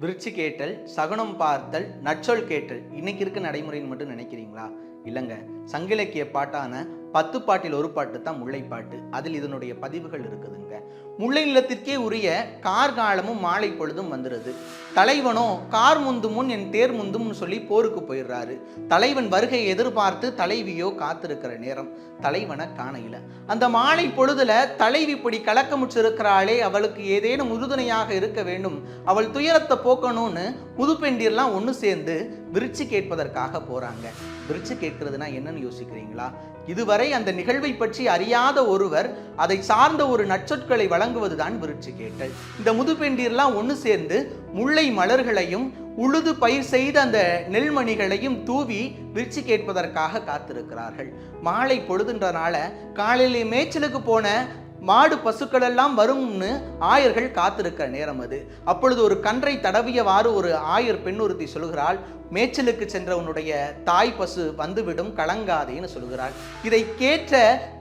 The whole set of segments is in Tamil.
விருச்சி கேட்டல் சகுனம் பார்த்தல் நச்சொல் கேட்டல். இன்னைக்கு இருக்க நடைமுறைன்னு மட்டும் நினைக்கிறீங்களா? இல்லைங்க. சங்கிலக்கிய பாட்டான பத்து பாட்டில் ஒரு பாட்டு தான் முல்லைப்பாட்டு. அதில் இதனுடைய பதிவுகள் இருக்குதுங்க. முல்லை நிலத்திற்கே உரிய கார்காலமும் மாலை பொழுதும் வந்துடுது தலைவனோ கார் முந்து முன் என் தேர் முந்தும்னு சொல்லி போருக்கு போயிடுறாரு. தலைவன் வருகையை எதிர்பார்த்து தலைவியோ காத்திருக்கிற நேரம். தலைவனை காணையில. அந்த மாலை பொழுதுல தலைவி இப்படி கலக்கமுற்று அவளுக்கு ஏதேனும் உறுதுணையாக இருக்க வேண்டும். அவள் துயரத்தை போக்கணும்னு முதுப்பெண்டிர்லாம் ஒன்று சேர்ந்து விரிச்சு கேட்பதற்காக போறாங்க. விரிச்சு கேட்கறதுனா என்னன்னு யோசிக்கிறீங்களா? இதுவரை அந்த நிகழ்வை பற்றி அறியாத ஒருவர் அதை சார்ந்த ஒரு நற்சொற்களை வழங்குவதுதான் விருட்சி கேட்டல். இந்த முதுபெண்டீர்லாம் ஒன்று சேர்ந்து முல்லை மலர்களையும் உழுது பயிர் செய்த அந்த நெல்மணிகளையும் தூவி விரிச்சு கேட்பதற்காக காத்திருக்கிறார்கள். மாலை பொழுதுன்றனால காலையிலே மேய்ச்சலுக்கு போன மாடு பசுக்கள் எல்லாம் வரும்னு ஆயர்கள் காத்திருக்கிற நேரம் அது. அப்பொழுது ஒரு கன்றை தடவியவாறு ஒரு ஆயர் பெண்ணுறுத்தி சொல்கிறாள் மேய்ச்சலுக்கு சென்றவனுடைய தாய் பசு வந்துவிடும் கலங்காதேன்னு சொல்கிறாள். இதை கேட்ட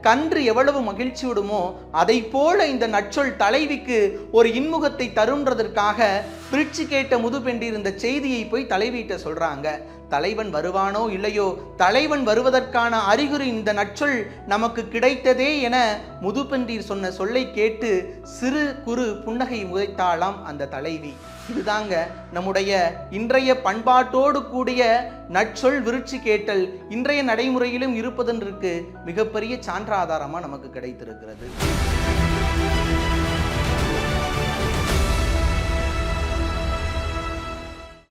கன்று எவ்வளவு மகிழ்ச்சி விடுமோ அதை போல இந்த நச்சொல் தலைவிக்கு ஒரு இன்முகத்தை தருன்றதற்காக பிரிச்சு கேட்ட முதுபெண்டிர் இந்த செய்தியை போய் தலைவியிட்ட சொல்றாங்க. தலைவன் வருவானோ இல்லையோ தலைவன் வருவதற்கான அறிகுறி இந்த நச்சொல் நமக்கு கிடைத்ததே என முதுபெண்டீர் சொன்ன சொல்லை கேட்டு சிறு குறு புன்னகை முதைத்தாளாம் அந்த தலைவி. இதுதாங்க நம்முடைய இன்றைய பண்பாட்டோடு கூடிய நற்சொல் விருட்சி கேட்டல். இன்றைய நடைமுறையிலும் இருப்பதென்றிருக்கு மிகப்பெரிய சான்றாதாரமாக நமக்கு கிடைத்திருக்கிறது.